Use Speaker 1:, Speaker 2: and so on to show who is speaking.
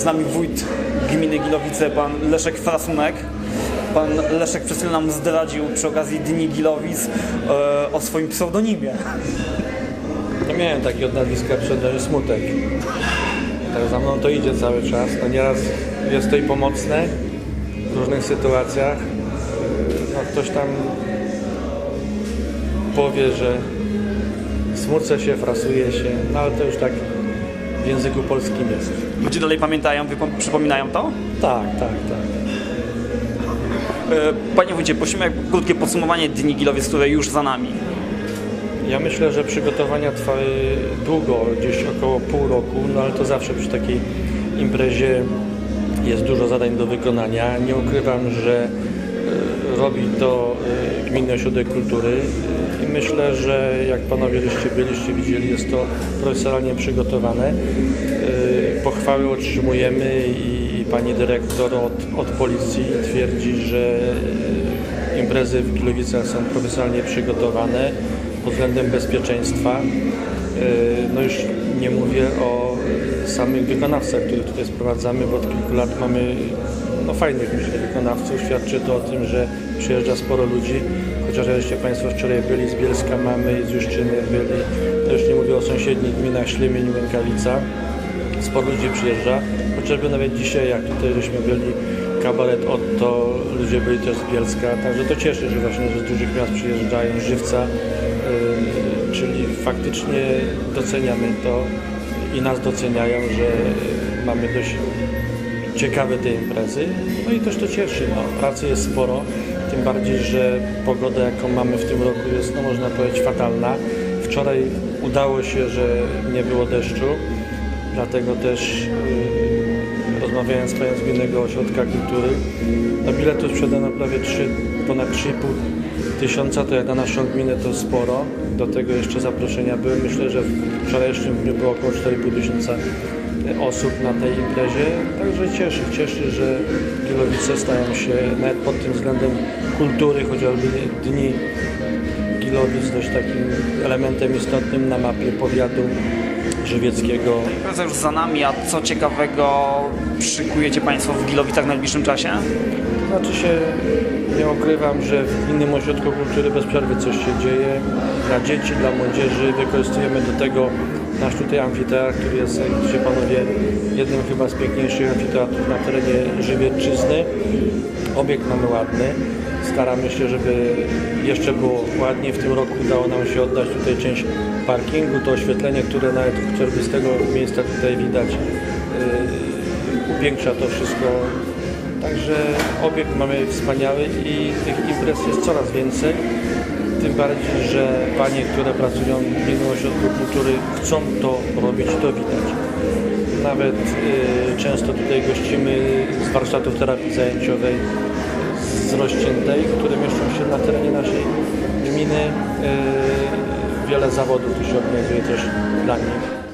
Speaker 1: z nami wójt gminy Gilowice, pan Leszek Frasunek. Pan Leszek przed chwilą nam zdradził przy okazji Dni Gilowic e, o swoim pseudonimie.
Speaker 2: Ja miałem taki od nazwiska pseudonim Smutek. Tak za mną to idzie cały czas. No nieraz jest to i pomocne w różnych sytuacjach. No ktoś tam powie, że smucę się, frasuje się, no ale to już tak w języku polskim jest.
Speaker 1: Ludzie dalej pamiętają, przypominają to?
Speaker 2: Tak, tak, tak.
Speaker 1: E, Panie wójcie, prosimy krótkie podsumowanie Dni Gilowic, które już za nami.
Speaker 2: Ja myślę, że przygotowania trwały długo, gdzieś około pół roku, no ale to zawsze przy takiej imprezie jest dużo zadań do wykonania. Nie ukrywam, że e, robi to e, Gminny Ośrodek Kultury i myślę, że jak panowie żeście byliście, widzieli, jest to profesjonalnie przygotowane. E, Pochwały otrzymujemy i pani dyrektor od, od policji twierdzi, że e, imprezy w Gilowicach są profesjonalnie przygotowane pod względem bezpieczeństwa. Yy, No już nie mówię o samych wykonawcach, których tutaj sprowadzamy, bo od kilku lat mamy no, fajnych myślę wykonawców. Świadczy to o tym, że przyjeżdża sporo ludzi. Chociaż żeście Państwo wczoraj byli z Bielska mamy, z Juszczyny byli, to już nie mówię o sąsiednich gminach Ślemień, Łękawica. Sporo ludzi przyjeżdża, chociażby nawet dzisiaj, jak tutaj żeśmy byli, kabaret Otto, ludzie byli też z Bielska, także to cieszy, że właśnie z dużych miast przyjeżdżają, Żywca, yy, czyli faktycznie doceniamy to i nas doceniają, że mamy dość ciekawe te imprezy, no i też to cieszy, no, pracy jest sporo, tym bardziej, że pogoda jaką mamy w tym roku jest, no można powiedzieć, fatalna. Wczoraj udało się, że nie było deszczu, dlatego też yy, rozmawiając z panią z Ośrodka Kultury, no biletu sprzedano prawie 3, ponad 3,5 tysiąca, to jak na naszą gminę to sporo. Do tego jeszcze zaproszenia były. Myślę, że w wczorajszym dniu było około 4,5 tysiąca osób na tej imprezie. Także cieszy, cieszy, że Gilowice stają się nawet pod tym względem kultury, chociażby dni Gilowic dość takim elementem istotnym na mapie powiatu żywieckiego.
Speaker 1: Impreza już za nami, a co ciekawego szykujecie Państwo w Gilowicach w najbliższym czasie?
Speaker 2: Znaczy się, nie ukrywam, że w innym ośrodku kultury bez przerwy coś się dzieje. Dla dzieci, dla młodzieży wykorzystujemy do tego nasz tutaj amfiteatr, który jest, jak widzicie panowie, jednym chyba z piękniejszych amfiteatrów na terenie Żywiecczyzny. Obiekt mamy ładny. Staramy się, żeby jeszcze było ładnie. W tym roku udało nam się oddać tutaj część parkingu. To oświetlenie, które nawet chociażby z tego miejsca tutaj widać, yy, upiększa to wszystko Także obiekt mamy wspaniały i tych imprez jest coraz więcej. Tym bardziej, że panie, które pracują w Gminnym Ośrodku Kultury chcą to robić, to widać. Nawet y, często tutaj gościmy z warsztatów terapii zajęciowej z Rościętej, które mieszczą się na terenie naszej gminy. Y, wiele zawodów tu się organizuje też dla nich.